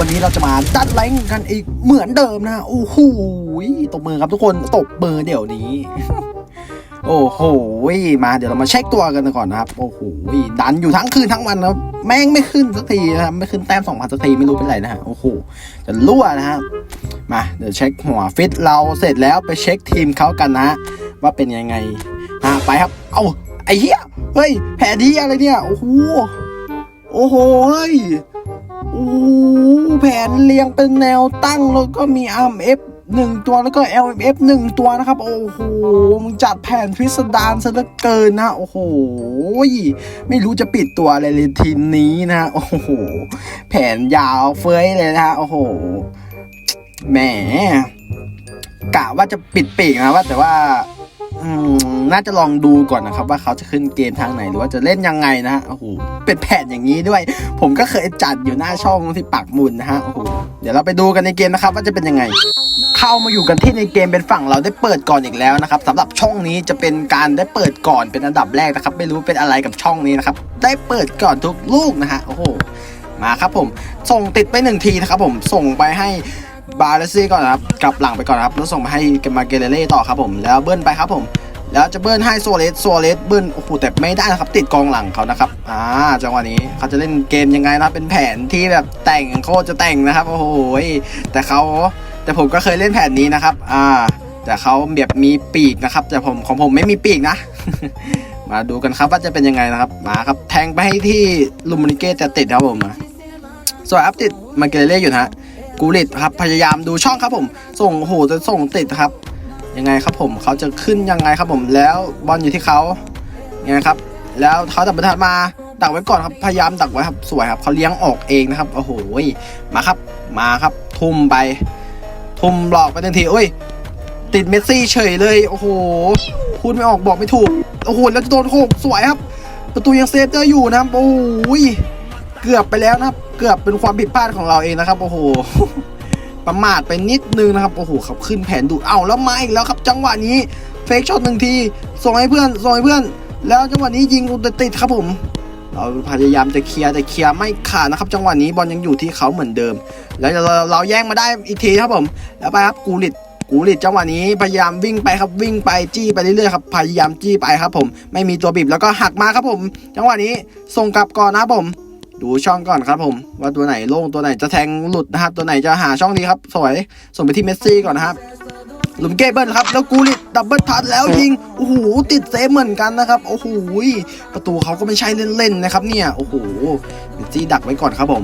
วันนี้เราจะมาดัดแรงกันอีกเหมือนเดิมนะโอ้โหตบมือครับทุกคนตบมือเดี๋ยวนี้ โอ้โหมาเดี๋ยวเรามาเช็คตัวกันก่อนนะครับ โอ้โหดันอยู่ทั้งคืนทั้งวันนะแม่งไม่ขึ้นสักทีนะครับไม่ขึ้นแต้มสองพันสักทีไม่รู้เป็นไรนะฮะโอ้โหจะรั่วนะฮะมาเดี๋ยวเช็คหัวฟิตเราเสร็จแล้วไปเช็คทีมเขากันนะ ว่าเป็นยังไงอะไปครับ เอาไอ้เหี้ยเฮ้ยแผนที่อะไรเนี่ยโอ้โหโอ้โหเฮ้ยโอ้โห แผนเรียงเป็นแนวตั้งแล้วก็มี RMF หนึ่งตัวแล้วก็ LMF หนึ่งตัวนะครับ โอ้โหมึงจัดแผนพิสดารซะเหลือเกินนะ โอ้โหไม่รู้จะปิดตัวอะไรเลยทีมนี้นะโอ้โหแผนยาวเฟ้ยเลยนะฮะโอ้โหแหมกะว่าจะปิดปีกนะว่าแต่ว่า อืม น่าจะลองดูก่อนนะครับว่าเขาจะขึ้นเกมทางไหนหรือว่าจะเล่นยังไงนะฮะโอ้โหเป็นแผนอย่างนี้ด้วย ผมก็เคยจัดอยู่หน้าช่องที่ปักมุนนะฮะโอ้โหเดี๋ยวเราไปดูกันในเกมนะครับว่าจะเป็นยังไงเข้ามาอยู่กันที่ในเกมเป็นฝั่งเราได้เปิดก่อนอีกแล้วนะครับสำหรับช่องนี้จะเป็นการได้เปิดก่อนเป็นอันดับแรกนะครับ ไม่รู้เป็นอะไรกับช่องนี้นะครับ ได้เปิดก่อนทุกลูกนะฮะโอ้โหมาครับผมส่งติดไปหนึ่งทีนะครับผมส่งไปให้บาเลซี่ก่อนนะครับกลับหลังไปก่อนครับแล้วส่งไปให้กมาเกเรเล่ต่อครับผมแล้วเบิ้ลไปครับผม แล้วจะเบิ้ลให้โซเลสโซเลสเบิ้ลโอ้โหแต่ไม่ได้นะครับ ติดกองหลังเขานะครับอ่าจังหวะนี้เขาจะเล่นเกมยังไงนะครับเป็นแผนที่แบบแต่งโคตรจะแต่งนะครับโอ้โหแต่เขาแต่ผมก็เคยเล่นแผนนี้นะครับอ่าแต่เขาแบบมีปีกนะครับ แต่ผมของผมไม่มีปีกนะ มาดูกันครับว่าจะเป็นยังไงนะครับมาครับแทงไปให้ที่ลูมินิเกตแต่ติดครับผมส่วนอัพติดมาเกเรเล่อยู่นะฮะกูริดครับพยายามดูช่องครับผม ส่งโอ้โหจะส่งติดครับ ยังไงครับผมเขาจะขึ้นยังไงครับผมแล้วบอลอยู่ที่เขายังไงครับ แล้วเขาดับบรรทัดมาดักไว้ก่อนครับพยายามดักไว้ครับสวยครับเขาเลี้ยงออกเองนะครับโอ้โหมาครับมาครับ ทุ่มไปทุ่มหลอกไปทันทีโอ้ยติดเมสซี่เฉยเลยโอ้โหพูดไม่ออกบอกไม่ถูกโอ้โหแล้วจะโดนโขกสวยครับ ประตูยังเซฟได้อยู่นะครับโอ้ยเกือบไปแล้วนะครับ เกือบเป็นความผิดพลาดของเราเองนะครับ โอ้โห ประมาทไปนิดนึงนะครับ โอ้โหเขาขึ้นแผนดูเอาแล้วมาอีกแล้วครับ จังหวะนี้เฟกช็อตหนึ่งทีส่งให้เพื่อนส่งให้เพื่อน แล้วจังหวะนี้ยิงอุตติดครับผม เราพยายามจะเคลียร์แต่เคลียร์ไม่ขาดนะครับ จังหวะนี้บอลยังอยู่ที่เขาเหมือนเดิม แล้วเราเราแย่งมาได้อีกทีครับผม แล้วไปครับกูริดกูริดจังหวะนี้พยายามวิ่งไปครับวิ่งไปจี้ไปเรื่อยๆครับพยายามจี้ไปครับผม ไม่มีตัวบีบแล้วก็หักมาครับผม จังหวะนี้ส่งกลับก่อนนะครับผม ดูช่องก่อนครับผมว่าตัวไหนโล่งตัวไหนจะแทงหลุดนะครับตัวไหนจะหาช่องดีครับสวยส่งไปที่เมสซี่ก่อนนะครับหลุมเกเบิลครับแล้วกูริดดับเบิลทัดแล้วยิงโอ้โหติดเซฟเหมือนกันนะครับโอ้โหประตูเขาก็ไม่ใช่เล่นๆนะครับเนี่ยโอ้โหเมสซี่ดักไว้ก่อนครับผม